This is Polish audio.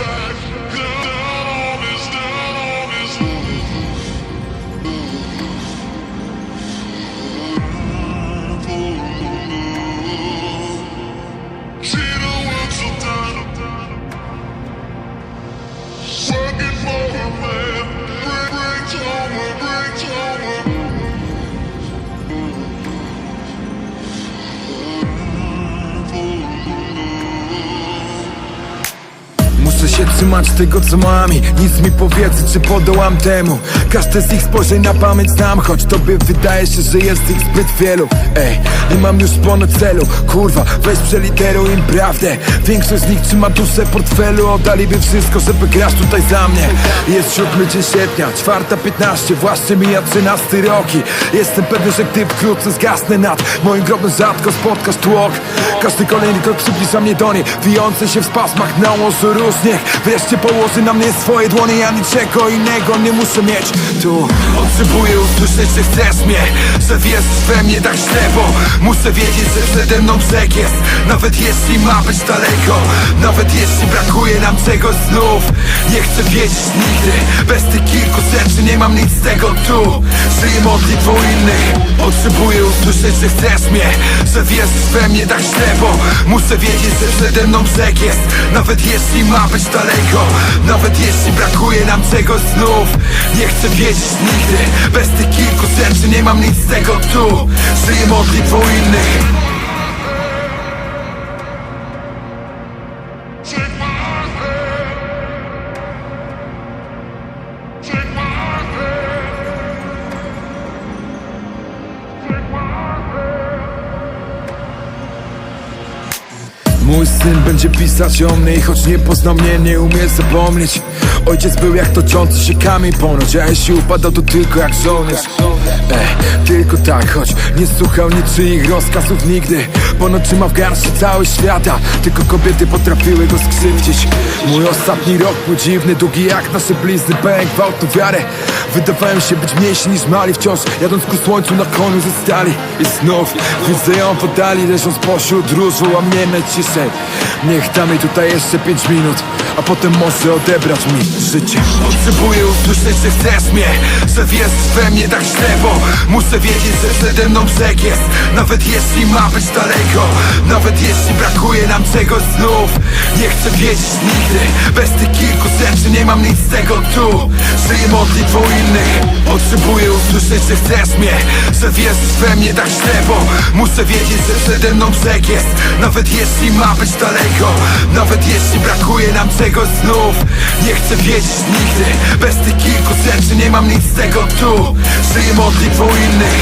Check Muszę się trzymać tego co mam i nic mi powiedzą czy podołam temu. Każde z ich spojrzeń na pamięć znam Choć tobie wydaje się, że jest ich zbyt wielu. Ej, nie mam już ponad celu. Kurwa, weź przeliteruj im prawdę. Większość z nich trzyma duszę portfelu Oddaliby wszystko, żeby grać tutaj za mnie. Jest 7 dzień sierpnia, czwarta 15 Właśnie mija 13 roki Jestem pewien, że gdy wkrótce zgasnę nad Moim grobem rzadko spotkasz tłok. Każdy kolejny krok przybliża mnie do niej Wijące się w spasmach różniech Wreszcie położy na mnie swoje dłonie Ja niczego innego nie muszę mieć. Tu potrzebuję usłyszeć, że chcesz mnie Że we mnie tak źle muszę wiedzieć, że przede mną brzeg jest. Nawet jeśli ma być daleko Nawet jeśli brakuje nam czegoś znów. Nie chcę wiedzieć nigdy Bez tych kilku rzeczy nie mam nic z tego tu. Żyję modlitwą innych Potrzebuję usłyszeć, że chcesz mnie Że we mnie tak źle muszę wiedzieć, że przede mną brzeg jest. Nawet jeśli ma być daleko Nawet jeśli brakuje nam czegoś znów. Nie chcę wiedzieć nigdy Bez tych kilku rzeczy nie mam nic z tego tu. Żyję modlitwą innych Mój syn będzie pisać o mnie i choć nie poznał mnie, nie umie zapomnieć. Ojciec był jak toczący się kamień ponoć, a jeśli upadał to tylko jak żołnierz. E, Tylko tak, choć nie słuchał niczyich rozkazów nigdy. Ponoć trzyma w garści cały świata, tylko kobiety potrafiły go skrzywdzić. Mój ostatni rok był dziwny, długi jak nasze blizny, pęk, gwałt, wiarę Wydawałem się być mniejszy niż mali wciąż Jadąc ku słońcu na koniu ze stali. I znów widzę ją w oddali Leżąc pośród róż woła mnie najciszej Niech da mi tutaj jeszcze pięć minut A potem może odebrać mi życie. Potrzebuję usłyszeć, że chcesz mnie Że wierzysz we mnie tak źle Bo muszę wiedzieć, że przede mną brzeg jest. Nawet jeśli ma być daleko Nawet jeśli brakuje nam czegoś znów. Nie chcę wiedzieć nigdy Bez tych kilku rzeczy nie mam nic z tego tu. Żyję modlitwą innych. Potrzebuję usłyszeć, że chcesz mnie. Że wierzysz we mnie tak źle Bo muszę wiedzieć, że przede mną brzeg jest. Nawet jeśli ma być daleko. Nawet jeśli brakuje nam czegoś znów. Nie chcę wiedzieć nigdy. Bez tych kilku rzeczy nie mam nic z tego tu. Żyję modlitwą innych